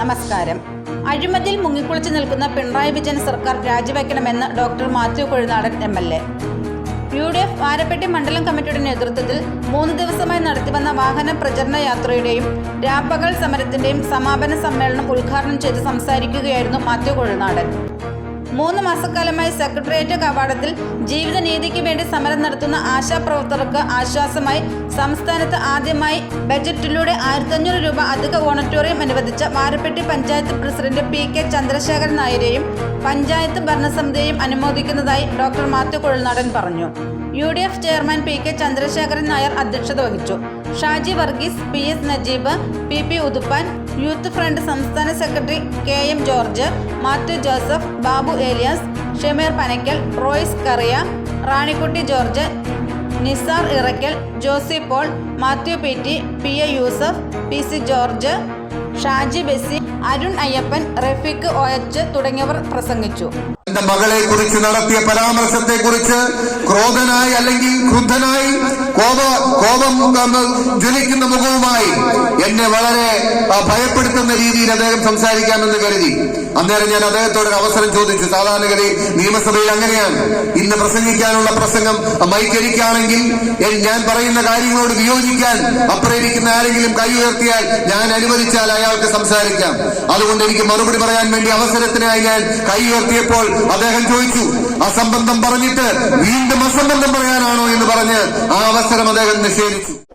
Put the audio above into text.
നമസ്കാരം. അഴിമതിയിൽ മുങ്ങിക്കുളിച്ചു നിൽക്കുന്ന പിണറായി വിജയൻ സർക്കാർ രാജിവെക്കണമെന്ന് doctor Mathew Kuzhalnadan M L A. U D F Varappetty മണ്ഡലം കമ്മിറ്റിയുടെ നേതൃത്വത്തിൽ മൂന്ന് ദിവസമായി നടത്തിവന്ന വാഹന പ്രചരണ യാത്രയുടെയും രാപ്പകൽ സമരത്തിന്റെയും സമാപന സമ്മേളനം ഉദ്ഘാടനം ചെയ്ത് സംസാരിക്കുകയായിരുന്നു മാത്യു കൊഴുനാടൻ. മൂന്ന് മാസക്കാലമായി സെക്രട്ടേറിയറ്റ് കവാടത്തിൽ ജീവിത നീതിക്ക് വേണ്ടി സമരം നടത്തുന്ന ആശാപ്രവർത്തകർക്ക് ആശ്വാസമായി സംസ്ഥാനത്ത് ആദ്യമായി ബജറ്റിലൂടെ ആയിരത്തഞ്ഞൂറ് രൂപ അധിക ഓണറ്റോറിയം അനുവദിച്ച Varappetty panchayat president P K Chandrasekharan നായരെയും panchayat ഭരണസമിതിയെയും അനുമോദിക്കുന്നതായി ഡോക്ടർ മാത്യു കുഴൽനാടൻ പറഞ്ഞു. U D F chairman P K Chandrasekharan Nair അധ്യക്ഷത വഹിച്ചു. Shaji Varghese P S Najeeb P P Uthuppan youth front സംസ്ഥാന secretary K M George Mathew Joseph Babu Elias Shameer Panakkal Royce Kuriya Ranikutty George Nisar Irakkal Josy Paul Mathew P T P A Yusuf P C George Shaji Besy Arun Ayyappan Rafeeq O H തുടങ്ങിയവർ പ്രസംഗിച്ചു. മകളെ കുറിച്ച് നടത്തിയ പരാമർശത്തെ കുറിച്ച് ക്രോധനായി അല്ലെങ്കിൽ ക്രുദ്ധനായി Copa കോപം ജ്വലിക്കുന്ന മുഖവുമായി എന്നെ വളരെ ഭയപ്പെടുത്തുന്ന രീതിയിൽ അദ്ദേഹം സംസാരിക്കാമെന്ന് കരുതി. അന്നേരം ഞാൻ അദ്ദേഹത്തോട് ഒരു അവസരം ചോദിച്ചു. സാധാരണഗതി നിയമസഭയിൽ അങ്ങനെയാണ്. ഇന്ന് പ്രസംഗിക്കാനുള്ള പ്രസംഗം മൈക്കരിക്കാണെങ്കിൽ ഞാൻ പറയുന്ന കാര്യങ്ങളോട് വിയോജിക്കാൻ അപ്പുറയിരിക്കുന്ന ആരെങ്കിലും കൈ ഉയർത്തിയാൽ ഞാൻ അനുവദിച്ചാൽ അയാൾക്ക് സംസാരിക്കാം. അതുകൊണ്ട് എനിക്ക് മറുപടി പറയാൻ വേണ്ടി അവസരത്തിനായി ഞാൻ കൈ ഉയർത്തിയപ്പോൾ അദ്ദേഹം ചോദിച്ചു അസംബന്ധം പറഞ്ഞിട്ട് വീണ്ടും അസംബന്ധം പറയാനാണോ എന്ന് പറഞ്ഞ് ആ അവസരം അദ്ദേഹം നിഷേധിച്ചു.